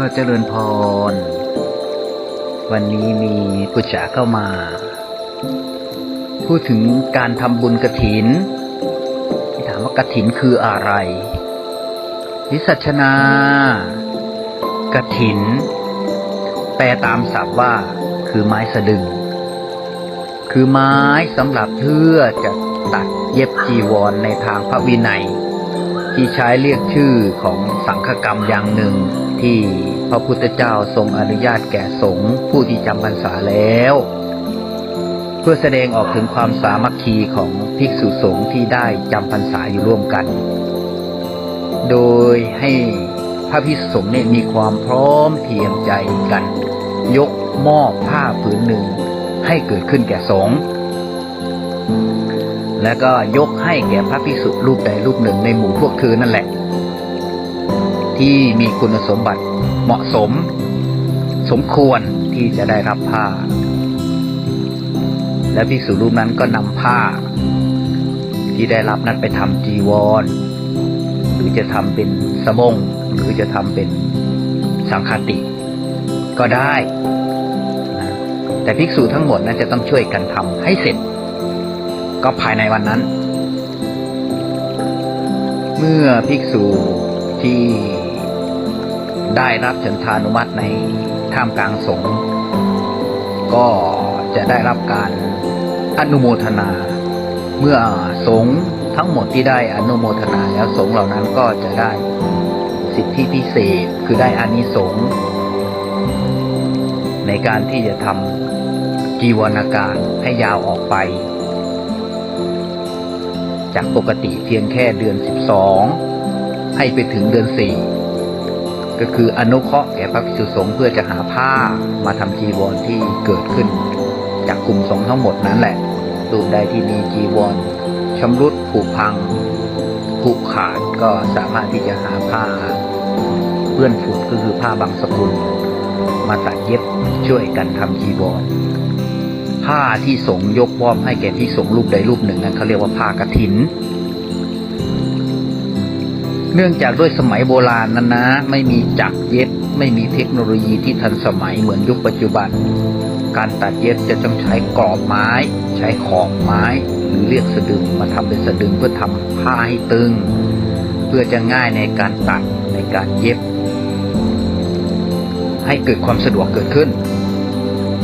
ก็เจริญพร วันนี้มีกุจจาเข้ามา พูดถึงการทำบุญกระถิน ที่ถามว่ากระถินคืออะไรวิสัชนากระถิน แปลตามศัพท์ว่า คือไม้สะดึง คือไม้สำหรับเพื่อจะตัดเย็บจีวรในทางพระวินัย ที่ใช้เรียกชื่อของสังฆกรรมอย่างหนึ่ง ที่พระพุทธเจ้าทรงอนุญาตแก่สงฆ์ผู้ที่จำพรรษาแล้ว เพื่อแสดงออกถึงความสามัคคีของภิกษุสงฆ์ที่ได้จำพรรษาอยู่ร่วมกัน โดยให้พระภิกษุสงฆ์เนี่ยมีความพร้อมเพียงใจกัน ยกมอบผ้าผืนหนึ่ง ให้เกิดขึ้นแก่สงฆ์แล้วก็ยกให้แก่พระภิกษุรูปใดรูปหนึ่งในหมู่พวกเธอนั่นแหละ ที่มีคุณสมบัติเหมาะสม สมควรที่จะได้รับผ้า และภิกษุรูปนั้นก็นำผ้า ที่ได้รับนั้นไปทำจีวร หรือจะทำเป็นสบงหรือจะทำเป็นสังฆติ ก็ได้แต่ภิกษุทั้งหมดนั้นจะต้องช่วยกันทำให้เสร็จ ก็ภายในวันนั้น เมื่อภิกษุที่ ได้รับฉันทานุมัติในท่ามกลางสงฆ์ก็จะได้รับการอนุโมทนา เมื่อสงฆ์ทั้งหมดที่ได้อนุโมทนาแล้วสงฆ์เหล่านั้นก็จะได้สิทธิพิเศษคือได้อานิสงส์ในการที่จะทำจีวรการให้ยาวออกไป จากปกติเพียงแค่เดือน 12 ให้ไปถึงเดือน 4 ก็คืออนุเคราะห์แก่พระภิกษุสงฆ์เพื่อจะหาผ้ามาทำจีวรที่เกิดขึ้น จากกลุ่มสงฆ์ทั้งหมดนั้นแหละรูปใดที่มีจีวรชำรุดผุพังผุขาดก็สามารถที่จะหาผ้าเปื้อนฝุ่นก็คือผ้าบางสกุล มาตัดเย็บช่วยกันทำจีวรผ้าที่สงยกมอบให้แก่ที่สงรูปใดรูปหนึ่งนั้นเขาเรียกว่าผ้ากฐิน เนื่องจากด้วยสมัยโบราณนั้นนะ ไม่มีจักรเย็บ ไม่มีเทคโนโลยีที่ทันสมัยเหมือนยุคปัจจุบัน การตัดเย็บจะต้องใช้กรอบไม้ ใช้ขอบไม้ หรือเรียกสะดึงมาทำเป็นสะดึงเพื่อทำผ้าให้ตึง เพื่อจะง่ายในการตัดในการเย็บ ให้เกิดความสะดวกเกิดขึ้น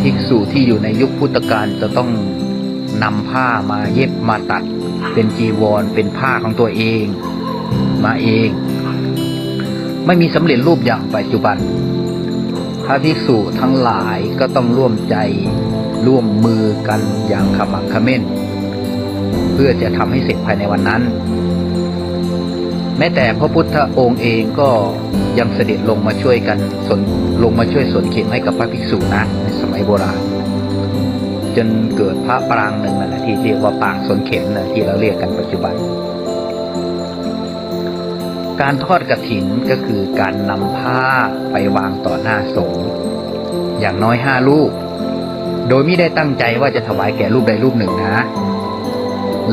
ภิกษุที่อยู่ในยุคพุทธกาลจะต้องนำผ้ามาเย็บมาตัด เป็นจีวรเป็นผ้าของตัวเอง มาเอง ไม่มีสำเร็จรูปอย่างปัจจุบัน พระภิกษุทั้งหลายก็ต้องร่วมใจร่วมมือกันอย่างขมักเขม้น เพื่อจะทำให้เสร็จภายในวันนั้น แม้แต่พระพุทธองค์เองก็ยังเสด็จลงมาช่วยกันสนลงมาช่วยสวนเข็มให้กับพระภิกษุนะในสมัยโบราณจนเกิดพระปรางหนึ่งนั่นแหละที่เรียกว่าปางสนเข็มนะที่เราเรียกกันปัจจุบัน การทอดกระถินก็คือการนำผ้าไปวางต่อหน้าสงฆ์อย่างน้อยห้าลูก โดยไม่ได้ตั้งใจว่าจะถวายแก่รูปใดรูปหนึ่งนะ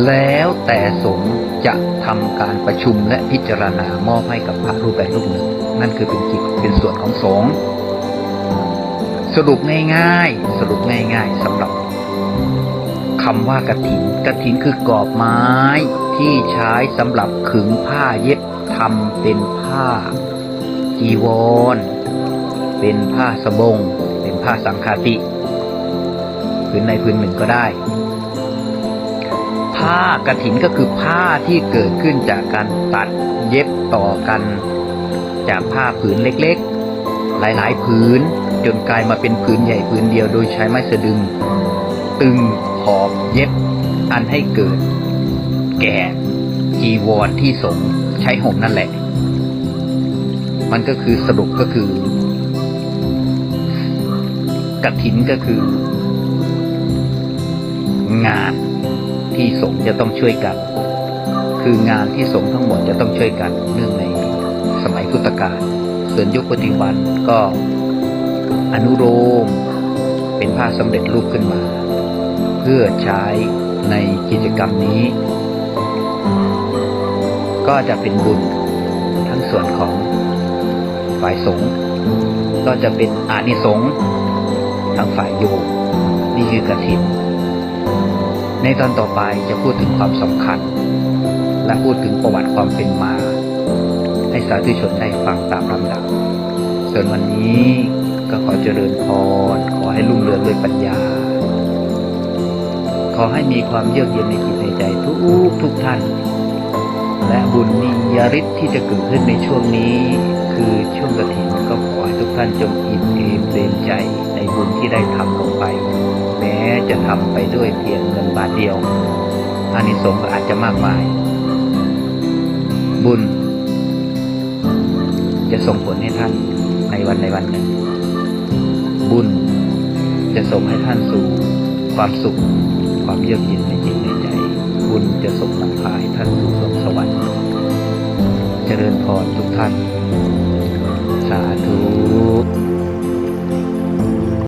แล้วแต่สงฆ์จะทำการประชุมและพิจารณามอบให้กับพระรูปใดรูปหนึ่ง นั่นคือเป็นกิจเป็นส่วนของสงฆ์สรุปง่ายๆ สรุปง่ายๆสำหรับคำว่ากระถินกระถินคือกรอบไม้ที่ใช้สำหรับขึงผ้าเย็บ ทำเป็นผ้าจีวร เป็นผ้าสบง เป็นผ้าสังฆาติพื้นในพื้นหนึ่งก็ได้ ผ้ากระถินก็คือผ้าที่เกิดขึ้นจากการตัดเย็บต่อกันจากผ้าผืนเล็กๆ หลายๆ ผืนจนกลายมาเป็นผืนใหญ่ผืนเดียวโดยใช้ไม้สะดึง ตึงขอบเย็บอันให้เกิด แก่จีวรที่สง ใช้ห่มนั่นแหละ มันก็คือสรุปก็คือกระถินก็คือ งานที่สงจะต้องช่วยกัน คืองานที่สงทั้งหมดจะต้องช่วยกัน เนื่องในสมัยพุทธกาลส่วนยุคปัจจุบันก็อนุโลมเป็นผ้าสำเร็จรูปขึ้นมา เพื่อใช้ในกิจกรรมนี้ ก็จะเป็นบุญ ทั้งส่วนของฝ่ายสงฆ์ก็จะเป็นอานิสงส์ทางฝ่ายโยมนี่คือกระถิน ในตอนต่อไปจะพูดถึงความสำคัญ และพูดถึงประวัติความเป็นมา ให้สาธุชนได้ฟังตามลำดับ ส่วนวันนี้ก็ขอเจริญพร ขอให้รุ่งเรืองด้วยปัญญา ขอให้มีความเยือกเย็นในจิตในใจทุกทุกท่าน และบุญนิยฤทธิ์ที่จะเกิดขึ้นในช่วงนี้ คือช่วงกระถินก็ขอให้ทุกท่านจงอิ่มเอมเปรมใจในบุญที่ได้ทำลงไป แม้จะทำไปด้วยเพียงเงินบาทเดียวอานิสงส์ก็อาจจะมากมาย บุญ จะส่งผลให้ท่านในวันในวันหนึ่ง บุญจะส่งให้ท่านสู่ความสุข ความเยือกเย็นในจิตใน คุณจะส่งนำพาให้ท่านสู่สวงสวรรค์ เจริญพรทุกท่าน สาธุ